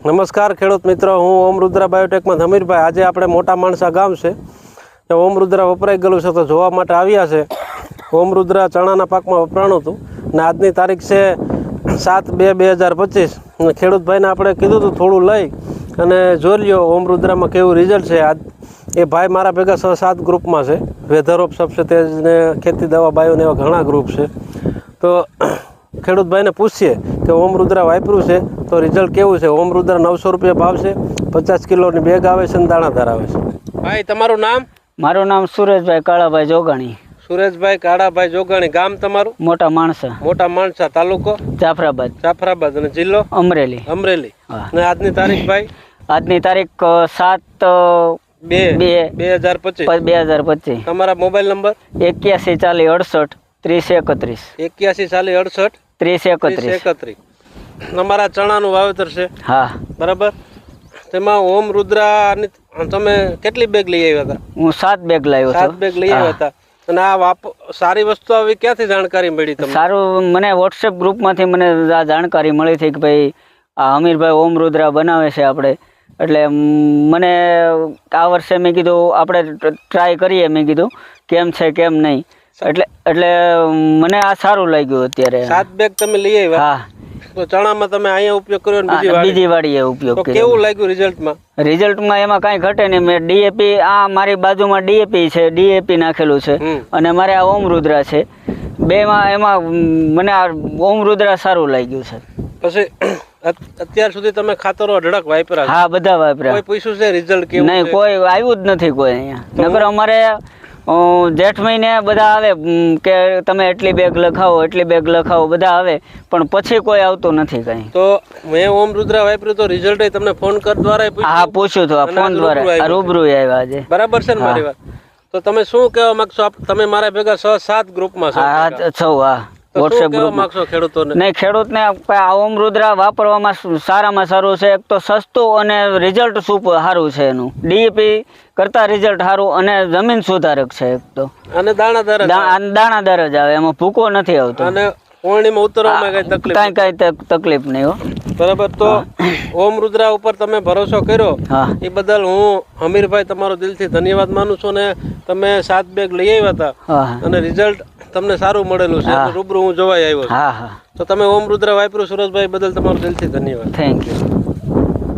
નમસ્કાર ખેડૂત મિત્રો, હું ઓમ રુદ્રા બાયોટેકમાં ધમીરભાઈ. આજે આપણે મોટા માણસા ગામ છે. ઓમ રુદ્રા વપરાઈ ગયેલું છે તો જોવા માટે આવ્યા છે. ઓમ રુદ્રા ચણાના પાકમાં વપરાણું હતું ને આજની તારીખ છે સાત બે બે હજાર પચીસ. અને ખેડૂતભાઈને આપણે કીધું હતું થોડું લઈ અને જોઈ લ્યો ઓમ રુદ્રામાં કેવું રિઝલ્ટ છે. આજ એ ભાઈ મારા ભેગા છ સાત ગ્રુપમાં છે. વેધર ઓફ સબસે તેજ ને ખેતી દવા બાયો એવા ઘણા ગ્રુપ છે. તો ખેડૂતભાઈને પૂછીએ કે ઓમ રુદ્રા વાપર્યું છે તો રિઝલ્ટ કેવું છે? ઓમ રુદ્રા નવસો રૂપિયા ભાવ છે પચાસ કિલોની બેગ આવે છે અને દાણા આવે છે. ભાઈ તમારું નામ? મારું નામ સુરેશભાઈ કાળાભાઈ જોગાણી. સુરેશભાઈ કાળાભાઈ જોગાણી ગામ તમારું? મોટા માણસા. મોટા માણસા તાલુકો? જાફરાબાદ. જાફરાબાદ અને જિલ્લો? અમરેલી. અમરેલી. અને આજની તારીખ ભાઈ? આજની તારીખ સાત બે. બે. બે હજાર પચીસ. બે હજાર પચીસ. તમારા મોબાઈલ નંબર? એક્યાસી ચાલી અડસઠ ત્રીસ એકત્રીસ. એક્યાસી ચાલી અડસઠ ત્રીસ ત્રીસ એકત્રીસ. એકત્રીસ તમારા ચણાનું વાવેતર છે. હા. બરાબર? તેમાં ઓમ રુદ્રા તમે કેટલી બેગ લઈ આવ્યા હતા? હું સાત બેગ લાવ્યો સાત બેગ લઈ આવ્યા હતા. અને આ વાપ સારી વસ્તુ આવી ક્યાંથી જાણકારી મળી તમને? સારું મને વોટ્સએપ ગ્રુપમાંથી મને આ જાણકારી મળી હતી કે ભાઈ આ અમીરભાઈ ઓમ રુદ્રા બનાવે છે આપણે. એટલે મને આ વર્ષે મેં કીધું આપણે ટ્રાય કરીએ મેં કીધું. કેમ છે કેમ નહીં? એટલે એટલે મને આ સારું લાગ્યું અત્યારે. સાત બેગ તમે લઈ આવ્યા? હા. તો ચણામાં તમે અહીંયા ઉપયોગ કર્યો ને બીજી વાળી? બીજી વાળીએ ઉપયોગ કર્યો કેવું લાગ્યું રિઝલ્ટમાં રિઝલ્ટમાં એમાં કાંઈ ઘટે નહીં. મેં ડીએપી આ મારી બાજુમાં ડીએપી છે ડીએપી નાખેલું છે. અને મારે આ ઓમ રુદ્રા છે. બેમાં એમાં મને આ ઓમ રુદ્રા સારું લાગ્યું છે. પછી અત્યાર સુધી તમે ખાતરો અઢળક વાપરા હા બધા વાપર્યા. કોઈ પૂછ્યું છે રિઝલ્ટ કેવું નહીં કોઈ આવ્યું જ નથી કોઈ અહીંયા. નગર અમારે જેઠ મહિને બધા આવે કે તમે એટલી બેગ લખાવો એટલી બેગ લખાવો બધા આવે પણ પછી કોઈ આવતું નથી કઈ. તો મેં ઓમ રુદ્રા વાપર્યું તો રિઝલ્ટ તમને ફોન કર દ્વારા હા પૂછ્યું તો ફોન દ્વારા રૂબરૂ આવ્યા. આજે. બરાબર છે ને મારી વાત? તો તમે શું કહેવા માંગશો? તમે મારા ભેગા છ સાત ગ્રુપમાં છો. હા હા. વોટ્સએપ ગ્રુપ નહીં ખેડૂતને ઓમ રુદ્રા વાપરવામાં સારામાં સારું છે. એક તો સસ્તું અને રિઝલ્ટ સુપ સારું છે એનું. ડીએપી કરતાં રિઝલ્ટ સારું અને જમીન સુધારક છે એક તો. અને દાણાદાર દાણાદાર જ આવે. એમાં ભૂકો નથી આવતો. અને ઓળણીમાં ઉતરવામાં કઈ તકલીફ કાંઈ કાંઈ તક- તકલીફ નહીં હો. બરાબર તો ઓમ રુદ્રા ઉપર તમે ભરોસો કર્યો? એ બદલ હું હમીરભાઈ તમારો દિલથી ધન્યવાદ માનું છું ને તમે સાત બેગ લઈ આવ્યા હતા. અને રિઝલ્ટ તમને સારું મળેલું છે. રૂબરૂ હું જોવાઈ આવ્યો હા હા. તો તમે ઓમ રુદ્રા વાપર્યું સુરજભાઈ બદલ તમારું દિલથી ધન્યવાદ. Thank you